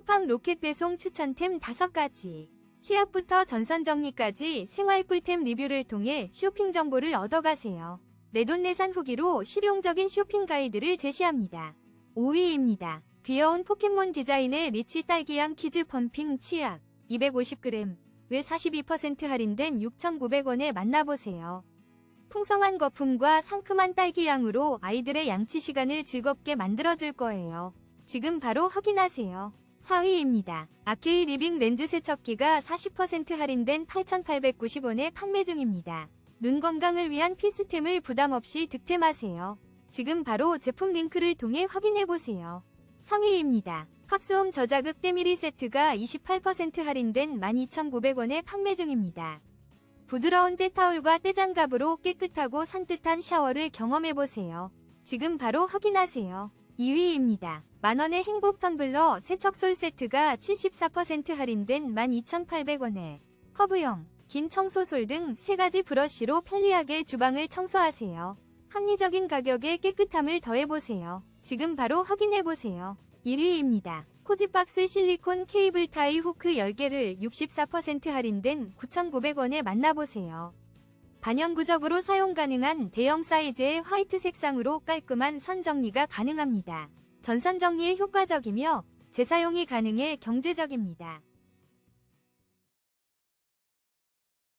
쿠팡 로켓 배송 추천템 5가지. 치약부터 전선 정리까지 생활 꿀템 리뷰를 통해 쇼핑 정보를 얻어가세요. 내돈내산 후기로 실용적인 쇼핑 가이드를 제시합니다. 5위입니다. 귀여운 포켓몬 디자인의 리치 딸기향 키즈 펌핑 치약 250g 왜 42% 할인된 6,900원에 만나보세요. 풍성한 거품과 상큼한 딸기향으로 아이들의 양치 시간을 즐겁게 만들어줄 거예요. 지금 바로 확인하세요. 4위입니다. 아케이 리빙 렌즈 세척기가 40% 할인된 8,890원에 판매 중입니다. 눈 건강을 위한 필수템을 부담 없이 득템하세요. 지금 바로 제품 링크를 통해 확인해보세요. 3위입니다. 팍스홈 저자극 때밀이 세트가 28% 할인된 12,900원에 판매 중입니다. 부드러운 때타올과 때장갑으로 깨끗하고 산뜻한 샤워를 경험해보세요. 지금 바로 확인하세요. 2위입니다. 만원의 행복 텀블러 세척솔 세트가 74% 할인된 12,800원에 커브형, 긴 청소솔 등 3가지 브러쉬로 편리하게 주방을 청소하세요. 합리적인 가격에 깨끗함을 더해보세요. 지금 바로 확인해보세요. 1위입니다. 코지박스 실리콘 케이블 타이 후크 10개를 64% 할인된 9,900원에 만나보세요. 반영구적으로 사용 가능한 대형 사이즈의 화이트 색상으로 깔끔한 선 정리가 가능합니다. 전선 정리에 효과적이며 재사용이 가능해 경제적입니다.